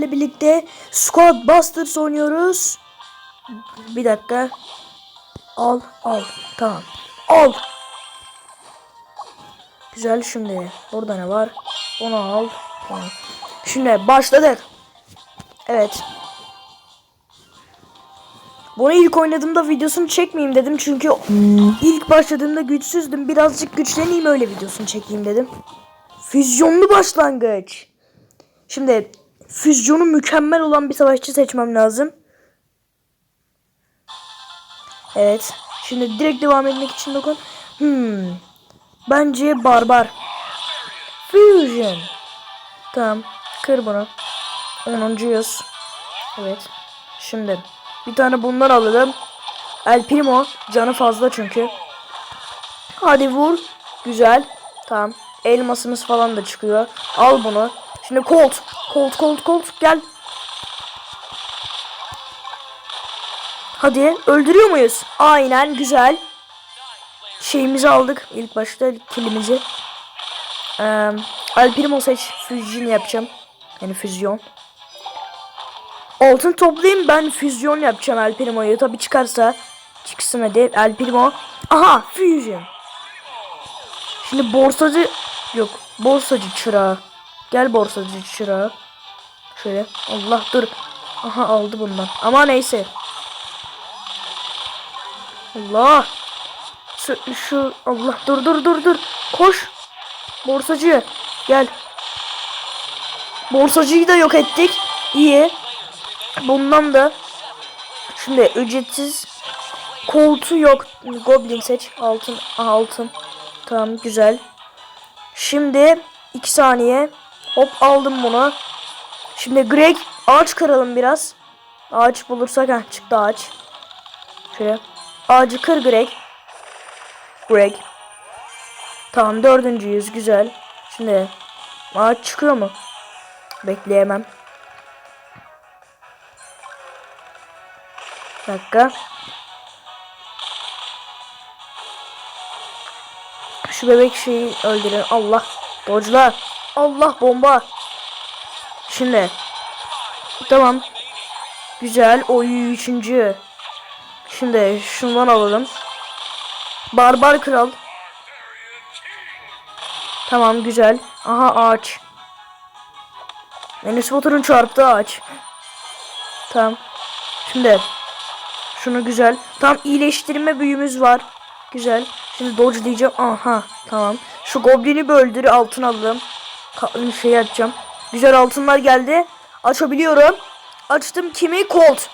ile birlikte Squad Busters oynuyoruz. Bir dakika. Al, al. Tamam. Al. Güzel şimdi. Burada ne var? Onu al. Tamam. Şimdi başladık. Evet. Bunu ilk oynadığımda videosunu çekmeyeyim dedim çünkü ilk başladığımda güçsüzdüm. Birazcık güçleneyim öyle videosunu çekeyim dedim. Füzyonlu başlangıç. Şimdi füzyonu mükemmel olan bir savaşçı seçmem lazım. Evet. Şimdi direkt devam etmek için dokun. Hmm. Bence barbar. Fusion. Tamam. Kır bunu. 10. yüz. Evet. Şimdi bir tane bundan alalım. El Primo. Canı fazla çünkü. Hadi vur. Güzel. Tamam. Elmasımız falan da çıkıyor. Al bunu. Şimdi Colt. Colt, Colt, Colt. Gel. Hadi. Öldürüyor muyuz? Aynen. Güzel. Şeyimizi aldık. İlk başta kilimizi. Ee, El seç. Füzyon yapacağım. Yani füzyon. Altın toplayayım ben füzyon yapacağım El Primo'yu. Tabi çıkarsa çıksın hadi El Primo. Aha füzyon. Şimdi borsacı yok borsacı çırağı. Gel borsacı çırağı. Şöyle Allah dur. Aha aldı bundan. Ama neyse. Allah. Şu, şu Allah dur dur dur dur. Koş. Borsacı gel. Borsacıyı da yok ettik. İyi. Bundan da şimdi ücretsiz koltuğu yok. Goblin seç. Altın. Altın. Tamam güzel. Şimdi 2 saniye. Hop aldım bunu. Şimdi Greg ağaç kıralım biraz. Ağaç bulursak heh, çıktı ağaç. Şöyle. Ağacı kır Greg. Greg. Tamam dördüncüyüz güzel. Şimdi ağaç çıkıyor mu? Bekleyemem. Bir dakika. Şu bebek şeyi öldürün. Allah. Dodge'la. Allah bomba. Şimdi. Tamam. Güzel. Oy üçüncü. Şimdi şundan alalım. Barbar kral. Tamam güzel. Aha ağaç. Enes Batur'un çarptığı ağaç. Tamam. Şimdi şunu güzel. Tam iyileştirme büyümüz var. Güzel. Şimdi dodge diyeceğim. Aha tamam. Şu goblini böldür altın alalım. Ka- şey yapacağım. Güzel altınlar geldi. Açabiliyorum. Açtım kimi? Colt.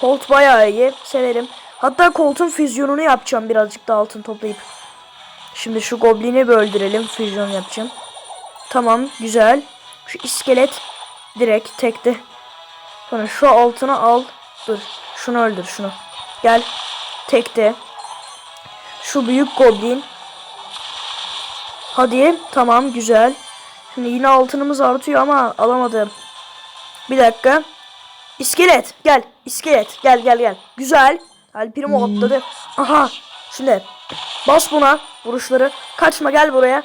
Colt bayağı iyi. Severim. Hatta Colt'un füzyonunu yapacağım birazcık da altın toplayıp. Şimdi şu goblini böldürelim. Füzyon yapacağım. Tamam güzel. Şu iskelet direkt tekte. Sonra şu altına al. Dur. Şunu öldür şunu. Gel. Tekte. Şu büyük goblin. Hadi. Tamam güzel. Şimdi yine altınımız artıyor ama alamadım. Bir dakika. İskelet. Gel. İskelet. Gel gel gel. Güzel. El Primo atladı. Aha. Şimdi. Bas buna. Vuruşları. Kaçma gel buraya.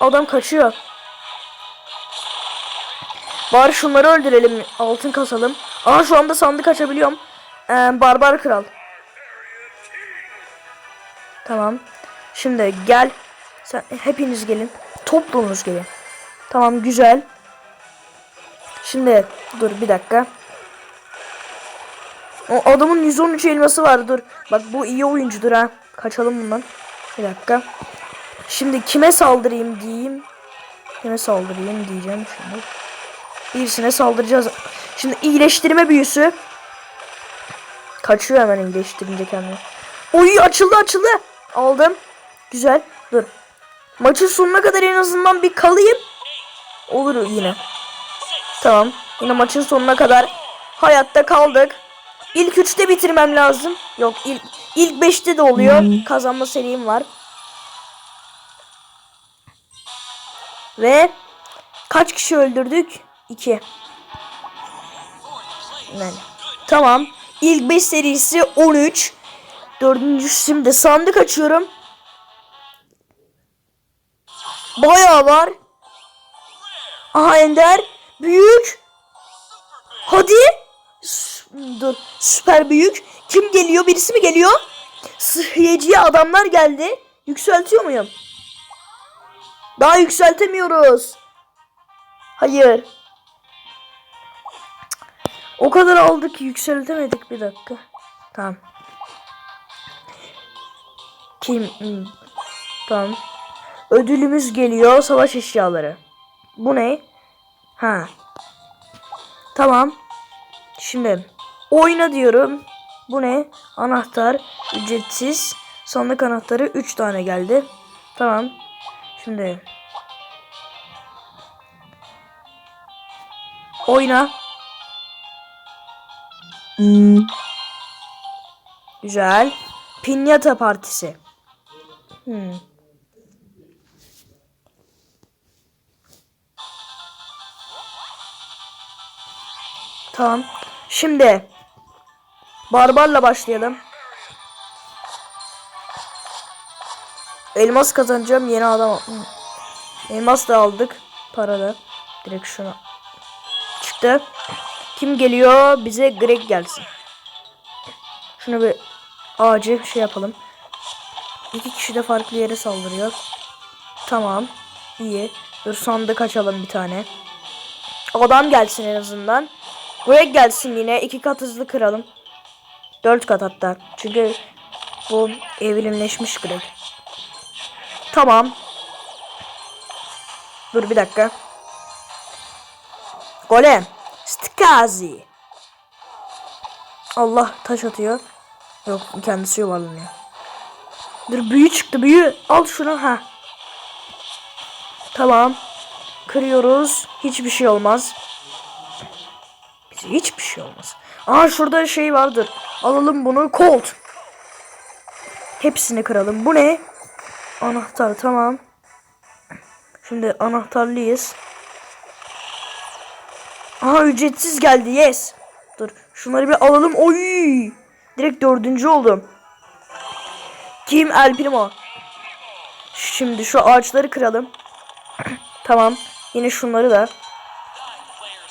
Adam kaçıyor. Bari şunları öldürelim. Altın kasalım. Aha şu anda sandık açabiliyorum. Ee, Barbar Kral. Tamam. Şimdi gel. Sen hepiniz gelin. Toplumunuz gelin. Tamam güzel. Şimdi dur bir dakika. O adamın 113 elması var dur. Bak bu iyi oyuncudur ha. Kaçalım bundan. Bir dakika. Şimdi kime saldırayım diyeyim. Kime saldırayım diyeceğim şimdi. Birisine saldıracağız. Şimdi iyileştirme büyüsü. Kaçıyor hemen iyileştirince kendini. Oy açıldı açıldı. Aldım. Güzel. Dur. Maçın sonuna kadar en azından bir kalayım. Olur yine. Tamam. Yine maçın sonuna kadar hayatta kaldık. İlk üçte bitirmem lazım. Yok ilk ilk beşte de oluyor. Kazanma serim var. Ve kaç kişi öldürdük? 2. Yani. Tamam. İlk 5 serisi 13. Dördüncüsü şimdi sandık açıyorum. Bayağı var. Aha Ender. Büyük. Hadi. Dur. Süper büyük. Kim geliyor? Birisi mi geliyor? Sıhhiyeciye adamlar geldi. Yükseltiyor muyum? Daha yükseltemiyoruz. Hayır. O kadar aldık ki yükseltemedik bir dakika. Tamam. Kim? Hmm. Tamam. Ödülümüz geliyor. Savaş eşyaları. Bu ne? Ha. Tamam. Şimdi oyna diyorum. Bu ne? Anahtar ücretsiz. Sandık anahtarı 3 tane geldi. Tamam. Şimdi oyna. Güzel. Pinyata partisi. Hmm. Tamam. Şimdi Barbarla başlayalım. Elmas kazanacağım yeni adam. Elmas da aldık. Para. Direkt şuna. Çıktı. Kim geliyor? Bize Greg gelsin. Şunu bir ağacı şey yapalım. İki kişi de farklı yere saldırıyor. Tamam. İyi. Dur sandık açalım bir tane. Adam gelsin en azından. Greg gelsin yine. iki kat hızlı kıralım. Dört kat hatta. Çünkü bu evrimleşmiş Greg. Tamam. Dur bir dakika. Golem. Stikazi. Allah taş atıyor. Yok kendisi yuvarlanıyor. Dur büyü çıktı büyü. Al şunu ha. Tamam. Kırıyoruz. Hiçbir şey olmaz. Bize hiçbir şey olmaz. Aa şurada şey vardır. Alalım bunu. Colt. Hepsini kıralım. Bu ne? Anahtar tamam. Şimdi anahtarlıyız. Aha ücretsiz geldi. Yes. Dur. Şunları bir alalım. Oy. Direkt dördüncü oldum. Kim? El Primo. Şimdi şu ağaçları kıralım. tamam. Yine şunları da.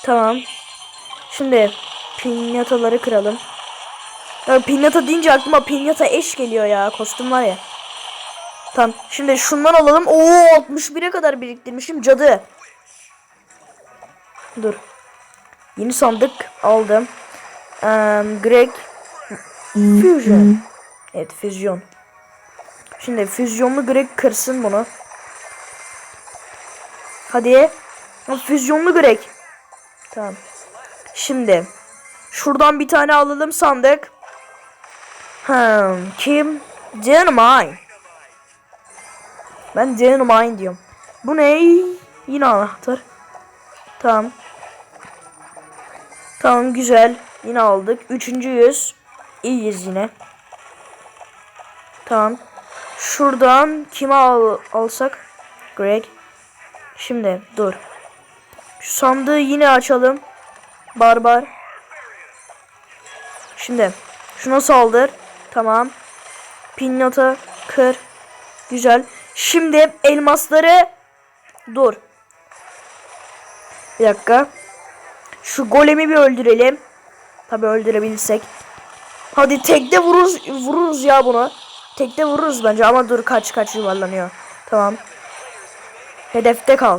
Tamam. Şimdi pinyataları kıralım. Ya pinyata deyince aklıma pinyata eş geliyor ya. Kostüm var ya. Tamam. Şimdi şundan alalım. Oo 61'e kadar biriktirmişim. Cadı. Dur. Yeni sandık aldım. Um, Greg Fusion. Evet füzyon. Şimdi füzyonlu Greg kırsın bunu. Hadi. Ha, Füzyonlu Greg. Tamam. Şimdi şuradan bir tane alalım sandık. Hmm, kim? Dynamite. Ben Dynamite diyorum. Bu ne? Yine anahtar. Tamam. Tamam güzel. Yine aldık. Üçüncü yüz. İyiyiz yine. Tamam. Şuradan kime al alsak? Greg. Şimdi dur. Şu sandığı yine açalım. Barbar. Şimdi şuna saldır. Tamam. Pinyata kır. Güzel. Şimdi elmasları dur. Bir dakika. Şu golemi bir öldürelim. Tabi öldürebilirsek. Hadi tekte vururuz vururuz ya bunu. Tekte vururuz bence ama dur kaç kaç yuvarlanıyor. Tamam. Hedefte kal.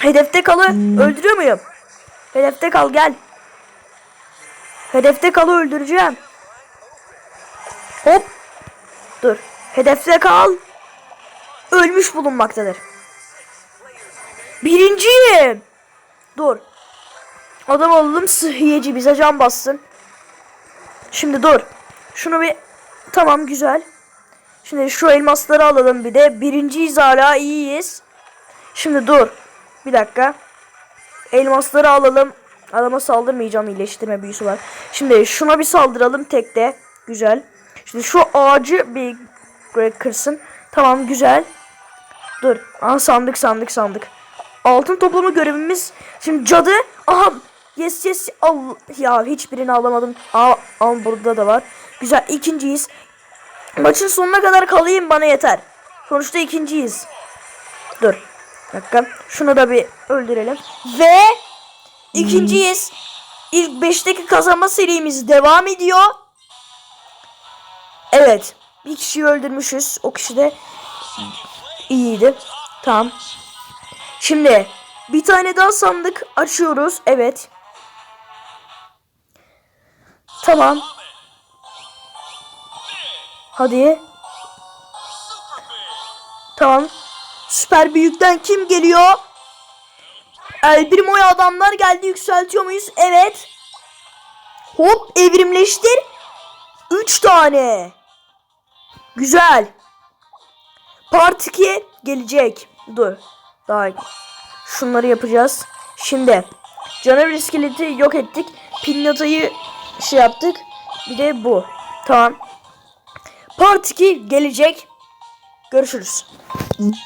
Hedefte kalı öldürüyor muyum? Hedefte kal gel. Hedefte kalı öldüreceğim. Hop. Dur. Hedefte kal. Ölmüş bulunmaktadır. Birinciyim. Dur. Adam olalım sıhhiyeci bize can bassın. Şimdi dur. Şunu bir tamam güzel. Şimdi şu elmasları alalım bir de. Birinciyiz hala iyiyiz. Şimdi dur. Bir dakika. Elmasları alalım. Adama saldırmayacağım iyileştirme büyüsü var. Şimdi şuna bir saldıralım tekte. Güzel. Şimdi şu ağacı bir kırsın. Tamam güzel. Dur. Aha sandık sandık sandık. Altın toplama görevimiz. Şimdi cadı. Aha. Yes yes. Al. Ya hiçbirini alamadım. Aa, al burada da var. Güzel. ikinciyiz. Maçın sonuna kadar kalayım bana yeter. Sonuçta ikinciyiz. Dur. Dakika. Şunu da bir öldürelim. Ve İkinciyiz. İlk 5'teki kazanma serimiz devam ediyor. Evet. Bir kişiyi öldürmüşüz. O kişi de iyiydi. Tamam. Şimdi bir tane daha sandık açıyoruz. Evet. Tamam. Hadi. Tamam. Süper büyükten kim geliyor? El Primo'ya adamlar geldi. Yükseltiyor muyuz? Evet. Hop evrimleştir. 3 tane. Güzel. Part 2 gelecek. Dur. Daha şunları yapacağız. Şimdi canavar iskeleti yok ettik. Pinnatayı şey yaptık. Bir de bu. Tamam. Part 2 gelecek. Görüşürüz.